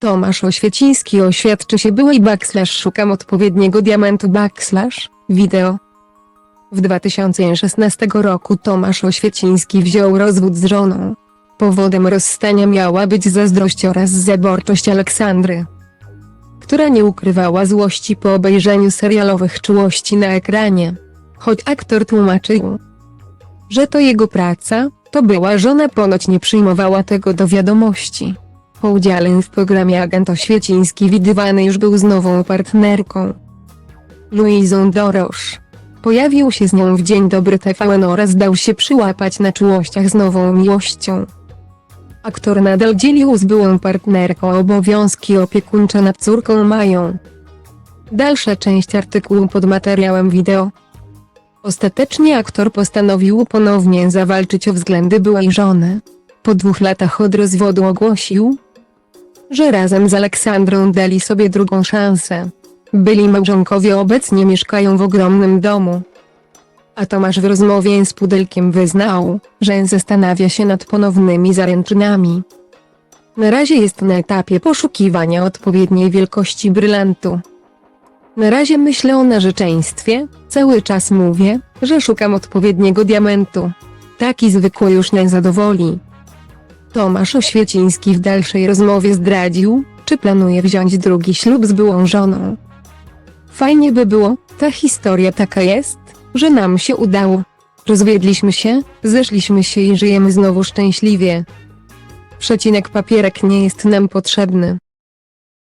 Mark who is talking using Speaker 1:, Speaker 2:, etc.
Speaker 1: Tomasz Oświeciński oświadczy się byłej backslash szukam odpowiedniego diamentu backslash wideo. W 2016 roku Tomasz Oświeciński wziął rozwód z żoną. Powodem rozstania miała być zazdrość oraz zaborczość Aleksandry, która nie ukrywała złości po obejrzeniu serialowych czułości na ekranie. Choć aktor tłumaczył, że to jego praca, to była żona ponoć nie przyjmowała tego do wiadomości. Po udziale w programie agent Oświeciński widywany już był z nową partnerką. Luizą Dorosz. Pojawił się z nią w Dzień Dobry TVN oraz dał się przyłapać na czułościach z nową miłością. Aktor nadal dzielił z byłą partnerką obowiązki opiekuńcze nad córką Mają. Dalsza część artykułu pod materiałem wideo. Ostatecznie aktor postanowił ponownie zawalczyć o względy byłej żony. Po dwóch latach od rozwodu ogłosił, że razem z Aleksandrą dali sobie drugą szansę. Byli małżonkowie obecnie mieszkają w ogromnym domu. A Tomasz w rozmowie z Pudelkiem wyznał, że zastanawia się nad ponownymi zaręczynami. Na razie jest na etapie poszukiwania odpowiedniej wielkości brylantu. Na razie myślę o narzeczeństwie, cały czas mówię, że szukam odpowiedniego diamentu. Taki zwykły już nie zadowoli. Tomasz Oświeciński w dalszej rozmowie zdradził, czy planuje wziąć drugi ślub z byłą żoną. Fajnie by było, ta historia taka jest, że nam się udało. Rozwiedliśmy się, zeszliśmy się i żyjemy znowu szczęśliwie. Przecinek papierek nie jest nam potrzebny.